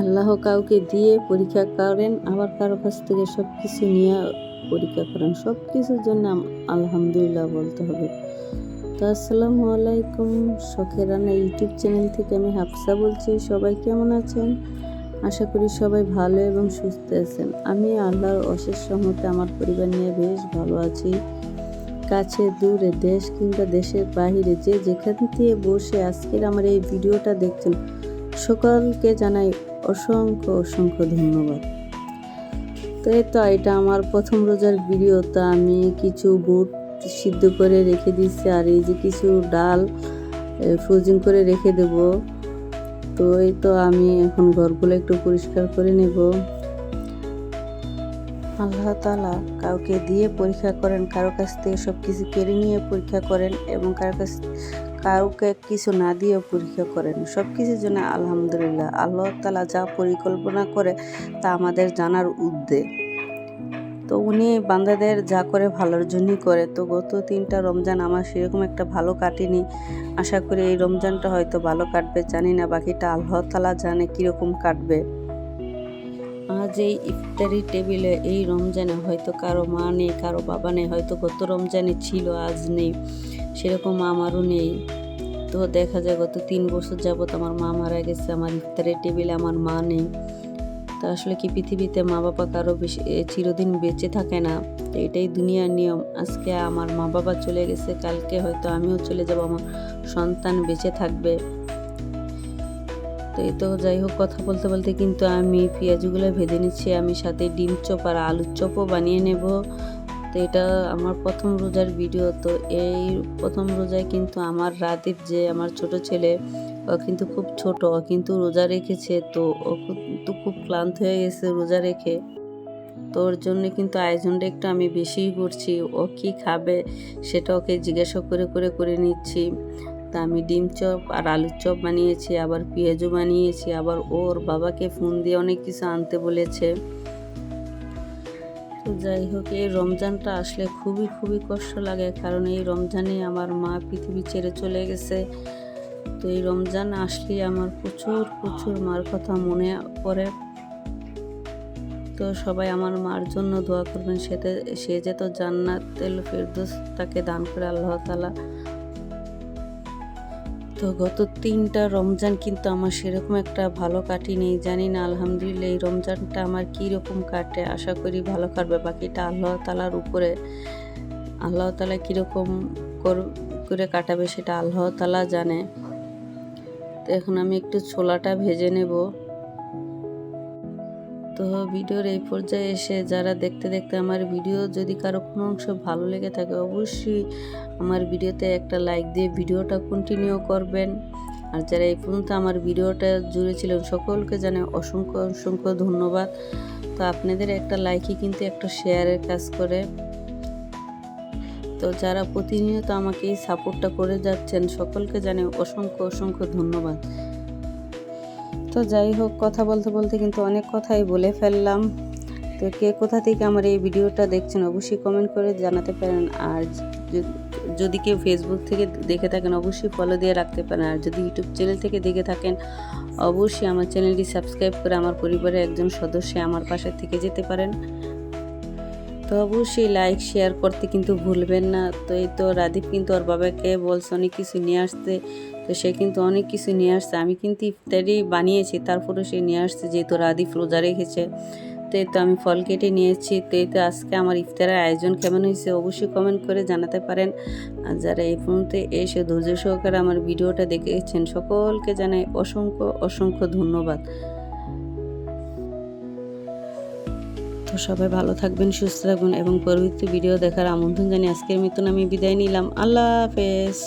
আল্লাহ কাউকে দিয়ে পরীক্ষা করেন, আবার কারও কাছ থেকে সব কিছু নিয়ে পরীক্ষা করেন। সব কিছুর জন্য আলহামদুলিল্লাহ বলতে হবে। তো আসসালামু আলাইকুম, শখের রান্না ইউটিউব চ্যানেল থেকে আমি হাফসা বলছি। সবাই কেমন আছেন? আশা করি সবাই ভালো এবং সুস্থ আছেন। আমি আল্লাহর অশেষ সহমতে আমার পরিবার নিয়ে বেশ ভালো আছি। কাছে, দূরে, দেশ কিংবা দেশের বাহিরে যে যেখান থেকে বসে আজকের আমার এই ভিডিওটা দেখছেন, সকলকে জানাই অসংখ্য অসংখ্য ধন্যবাদ। তো এই তো, এটা আমার প্রথম রোজার ভিডিও তো আমি কিছু বুট সিদ্ধ করে রেখে দিচ্ছি আর এই যে কিছু ডাল ফ্রোজিং করে রেখে দেব। তো এই তো, আমি এখন ঘরগুলো একটু পরিষ্কার করে নেব। আল্লাহ তালা কাউকে দিয়ে পরীক্ষা করেন, কারও কাছ থেকে সব কিছু কেড়ে নিয়ে পরীক্ষা করেন এবং কারও কাছ কাউকে কিছু না দিয়েও পরীক্ষা করেন। সব কিছুর জন্য আলহামদুলিল্লাহ, আল্লাহ তালা যা পরিকল্পনা করে তা আমাদের জানার উদ্যোগ তো উনি বান্দাদের যা করে ভালোর জন্যই করে। তো গত তিনটা রমজান আমার সেরকম একটা ভালো কাটেনি। আশা করি এই রমজানটা হয়তো ভালো কাটবে, জানি না বাকিটা আল্লাহ তালা জানে কীরকম কাটবে। আজ এই ইফতারি টেবিলে এই রমজানে হয়তো কারও মা নেই, কারও বাবা নেই, হয়তো গত রমজানে ছিল, আজ নেই। সেরকম আমারও নেই। তো দেখা যায় গত তিন বছর যাবত আমার মা মারা গেছে, আমার ইফতারের টেবিলে আমার মা নেই। তা আসলে কি পৃথিবীতে মা বাবা কারও বেশি চিরদিন বেঁচে থাকে না? এটাই দুনিয়ার নিয়ম। আজকে আমার মা বাবা চলে গেছে, কালকে হয়তো আমিও চলে যাব, আমার সন্তান বেঁচে থাকবে। তো এই তো যাই হোক, কথা বলতে বলতে কিন্তু আমি পেঁয়াজগুলো ভেজে নিচ্ছি, আমি সাথে ডিম চপ আর আলুর চপও বানিয়ে নেব। তো এটা আমার প্রথম রোজার ভিডিও তো এই প্রথম রোজায় কিন্তু আমার রাদীপ যে আমার ছোট ছেলে, ও কিন্তু খুব ছোট কিন্তু রোজা রেখেছে, তো ও কিন্তু খুব ক্লান্ত হয়ে গেছে রোজা রেখে। তো ওর জন্য কিন্তু আয়োজনটা একটু আমি বেশিই করছি, ও কি খাবে সেটা ওকে জিজ্ঞাসা করে করে করে নিচ্ছি। তা আমি ডিম চপ আর আলুর চপ বানিয়েছি, আবার পেঁয়াজও বানিয়েছি, আবার ওর বাবাকে ফোন দিয়ে অনেক কিছু আনতে বলেছে। যাই হোক, এই রমজানটা আসলে খুবই খুবই কষ্ট লাগে। কারণ এই রমজানে আমার মা পৃথিবী ছেড়ে চলে গেছে। তো এই রমজান আসলে আমার প্রচুর প্রচুর মার কথা মনে পড়ে। তো সবাই আমার মার জন্য দোয়া করবেন। সেতে সে যে তো জান্নাতেল ফেরদোস তাকে দান করে আল্লাহ তালা তো গত তিনটা রমজান কিন্তু আমার সেরকম একটা ভালো কাটেনি জানি না, আলহামদুলিল্লাহ এই রমজানটা আমার কী রকম কাটে। আশা করি ভালো কাটবে। বাকিটা আল্লাহ তালার উপরে, আল্লাহ তালা কীরকম করে কাটাবে সেটা আল্লাহ তালা জানে। তো এখন আমি একটু ছোলাটা ভেজে নেব। তো ভিডিওর এই পর্যায়ে এসে যারা দেখতে দেখতে আমার ভিডিও যদি কারও কোনো অংশ ভালো লেগে থাকে, অবশ্যই আমার ভিডিওতে একটা লাইক দিয়ে ভিডিওটা কন্টিনিউ করবেন। আর যারা এই পর্যন্ত আমার ভিডিওটা জুড়ে ছিলেন, সকলকে জানে অসংখ্য অসংখ্য ধন্যবাদ। তো আপনাদের একটা লাইকই কিন্তু একটা শেয়ারের কাজ করে। তো যারা প্রতিনিয়ত আমাকে এই সাপোর্টটা করে যাচ্ছেন, সকলকে জানে অসংখ্য অসংখ্য ধন্যবাদ। তো যাই হোক, কথা বলতে বলতে কিন্তু অনেক কথাই বলে ফেললাম। তো কে কোথা থেকে আমার এই ভিডিওটা দেখছেন অবশ্যই কমেন্ট করে জানাতে পারেন। আর যদি কেউ ফেসবুক থেকে দেখে থাকেন, অবশ্যই ফলো দিয়ে রাখতে পারেন। আর যদি ইউটিউব চ্যানেল থেকে দেখে থাকেন, অবশ্যই আমার চ্যানেলটি সাবস্ক্রাইব করে আমার পরিবারের একজন সদস্য আমার পাশে থেকে যেতে পারেন। তো অবশ্যই লাইক শেয়ার করতে কিন্তু ভুলবেন না। তো এই তো রাদীপ কিন্তু ওর বাবাকে বলছে অনেক কিছু নিয়ে আসতে। তো সে কিন্তু অনেক কিছু নিয়ে আসছে। আমি কিন্তু ইফতারি বানিয়েছি তারপরে সে নিয়ে আসছে যেহেতু রাদীপ রোজা রেখেছে। তো এই তো আমি ফল কেটে নিয়েছি। তো এই তো আজকে আমার ইফতারের আয়োজন কেমন হয়েছে অবশ্যই কমেন্ট করে জানাতে পারেন। আর যারা এই পর্যন্ত এসে ধৈর্য সহকারে আমার ভিডিওটা দেখেছেন সকলকে জানাই অসংখ্য অসংখ্য ধন্যবাদ। তো সবাই ভালো থাকবেন, সুস্থ থাকবেন এবং পরবর্তী ভিডিও দেখার আমন্ত্রণ জানিয়ে আজকের মতন আমি বিদায় নিলাম। আল্লাহ হাফেজ।